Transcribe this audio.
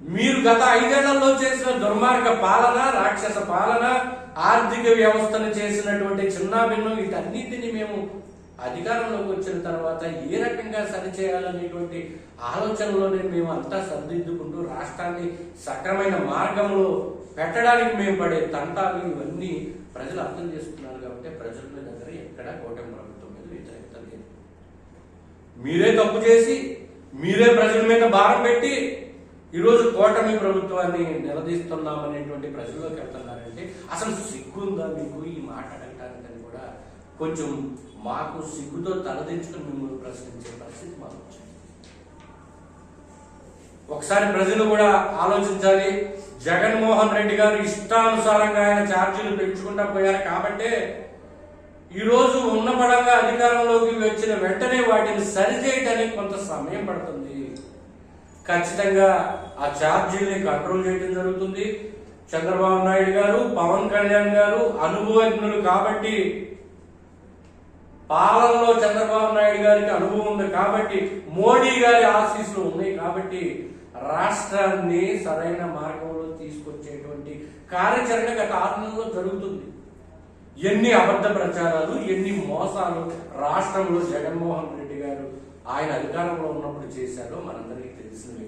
మీరు గత ఐదేళ్ళలో చేసిన దుర్మార్గ పాలన రాక్షస పాలన ఆర్థిక వ్యవస్థను చేసినటువంటి చిన్నాభిన్నం వీటన్నిటిని మేము అధికారంలోకి వచ్చిన తర్వాత ఏ రకంగా సరిచేయాలనేటువంటి ఆలోచనలోనే మేము అంతా సరిదిద్దుకుంటూ రాష్ట్రాన్ని సక్రమైన మార్గంలో పెట్టడానికి మేము పడే తంటాలు ఇవన్నీ ప్రజలు అర్థం చేసుకున్నారు కాబట్టి ప్రజల మీద దగ్గర ఎక్కడ కూటమి ప్రభుత్వం మీద వ్యతిరేకత లేదు. మీరే తప్పు చేసి మీరే ప్రజల మీద భారం పెట్టి ఈరోజు కూటమి ప్రభుత్వాన్ని నిలదీస్తున్నామనేటువంటి ప్రజల్లోకి వెళ్తున్నారంటే అసలు సిగ్గుందా మీకు ఈ మాట అడగటానికని కూడా కొంచెం మాకు సిగ్గుతో తలదించుకుని మిమ్మల్ని ప్రశ్నించే పరిస్థితి మాకు వచ్చింది ఒకసారి ప్రజలు కూడా ఆలోచించాలి జగన్మోహన్ రెడ్డి గారు ఇష్టానుసారంగా ఆయన ఛార్జీలు పెంచుకుంటా పోయారు కాబట్టే ఈ రోజు ఉన్న పడంగా అధికారంలోకి వచ్చిన వెంటనే వాటిని సరిచేయడానికి కొంత సమయం పడుతుంది. ఖచ్చితంగా ఆ ఛార్జీల్ని కంట్రోల్ చేయడం జరుగుతుంది. చంద్రబాబు నాయుడు గారు పవన్ కళ్యాణ్ గారు అనుభవజ్ఞులు కాబట్టి పాలనలో చంద్రబాబు నాయుడు గారికి అనుభవం ఉంది కాబట్టి మోడీ గారి ఆశీస్సులు ఉన్నాయి కాబట్టి రాష్ట్రాన్ని సరైన మార్గంలో తీసుకొచ్చేటువంటి కార్యాచరణ గత ఆరు నెలల్లో జరుగుతుంది. ఎన్ని అబద్ధ ప్రచారాలు ఎన్ని మోసాలు రాష్ట్రంలో జగన్మోహన్ రెడ్డి గారు ఆయన అధికారంలో ఉన్నప్పుడు చేశారో మనందరికీ తెలిసినవి.